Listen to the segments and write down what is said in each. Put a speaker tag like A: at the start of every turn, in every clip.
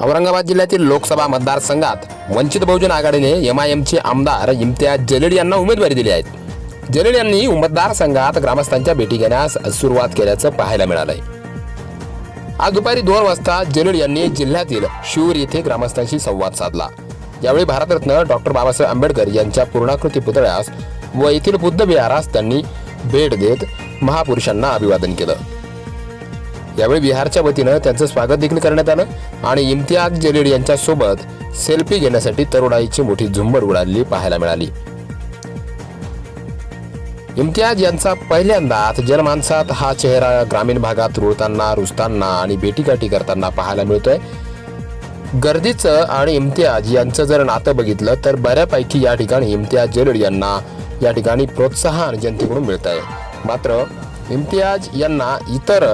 A: औरंगाबाद जिल्ह्यातील लोकसभा मतदारसंघात वंचित बहुजन आघाडीने एमआयएमचे आमदार इम्तियाज जलेड यांना उमेदवारी दिली आहे. जलेड यांनी मतदारसंघात ग्रामस्थांच्या भेटी घेण्यास सुरुवात केल्याचं पाहायला मिळालंय. आज दुपारी दोन वाजता जलेड यांनी जिल्ह्यातील शिवूर येथे ग्रामस्थांशी संवाद साधला. यावेळी भारतरत्न डॉक्टर बाबासाहेब आंबेडकर यांच्या पूर्णाकृती पुतळ्यास व येथील बुद्ध विहारास त्यांनी भेट देत महापुरुषांना अभिवादन केलं. यावेळी बिहारच्या वतीनं त्यांचं स्वागत देखील करण्यात आलं आणि इम्तियाज जलील यांच्या सोबत सेल्फी घेण्यासाठी तरुणाईची मोठी झुंबड उडालेली पाहायला मिळाली. इम्तियाज यांचा पहिल्यांदाच जनमानसात हा चेहरा ग्रामीण भागात रुळताना रुजताना आणि भेटीगाठी करताना पाहायला मिळतोय. गर्दीचं आणि इम्तियाज यांचं जर नातं बघितलं तर बऱ्यापैकी या ठिकाणी इम्तियाज जलील यांना या ठिकाणी प्रोत्साहन जनतेकडून मिळत आहे मात्र इम्तियाज यांना इतर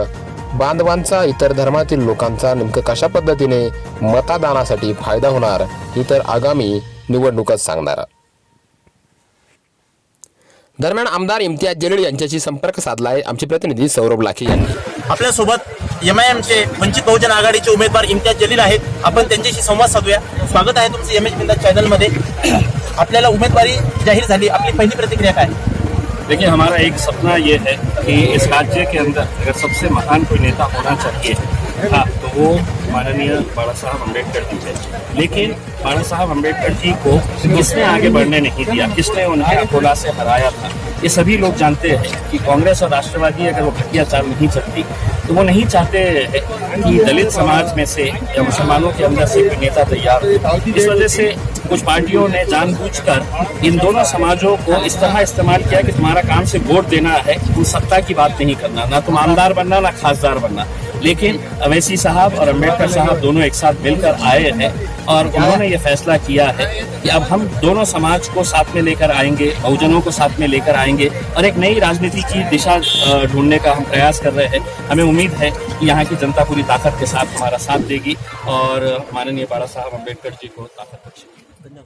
A: बांधवांचा इतर धर्मातील लोकांचा नेमकं कशा पद्धतीने मतदानासाठी फायदा होणार ही तर आगामी निवडणूकच सांगणार. दरम्यान आमदार इम्तियाज जलील यांच्याशी संपर्क साधलाय. आमचे प्रतिनिधी सौरभ लाखे यांनी.
B: आपल्यासोबत एम आय एमचे वंचित बहुजन आघाडीचे उमेदवार इम्तियाज जलील आहेत. आपण त्यांच्याशी संवाद साधूया. स्वागत आहे तुमचं एम एच बिंदा चॅनलमध्ये आपल्याला उमेदवारी जाहीर झाली. आपली पहिली प्रतिक्रिया काय?
C: देखिए हमारा एक सपना ये है कि इस राज्य के अंदर अगर सबसे महान कोई नेता होना चाहिए हाँ तो वो माननीय बाला साहब अंबेडकर जी थे। लेकिन बाला साहब अंबेडकर जी को किसने आगे बढ़ने नहीं दिया? किसने उन्हें अकोला से हराया था? ये सभी लोग जानते हैं कि कांग्रेस और राष्ट्रवादी अगर वो घटिया चाल नहीं चलती तो वो नहीं चाहते कि दलित समाज में से या मुसलमानों के अंदर से कोई नेता तैयार हो। इस वजह से कुछ पार्टियों ने जानबूझकर इन दोनों समाजों को इस तरह इस्तेमाल किया कि तुम्हारा काम से वोट देना है, तुम सत्ता की बात नहीं करना, ना तुम आमदार बनना, ना खासदार बनना। लेकिन अवैसी साहब और अंबेडकर साहब दोनों एक साथ मिलकर आए हैं और उन्होंने ये फैसला किया है कि अब हम दोनों समाज को साथ में लेकर आएँगे, बहुजनों को साथ में लेकर आएँगे और एक नई राजनीति की दिशा ढूँढने का हम प्रयास कर रहे हैं। हमें उम्मीद है कि यहाँ की जनता पूरी ताकत के साथ हमारा साथ देगी और माननीय बाला साहब अंबेडकर जी को ताकत बख्शेगी।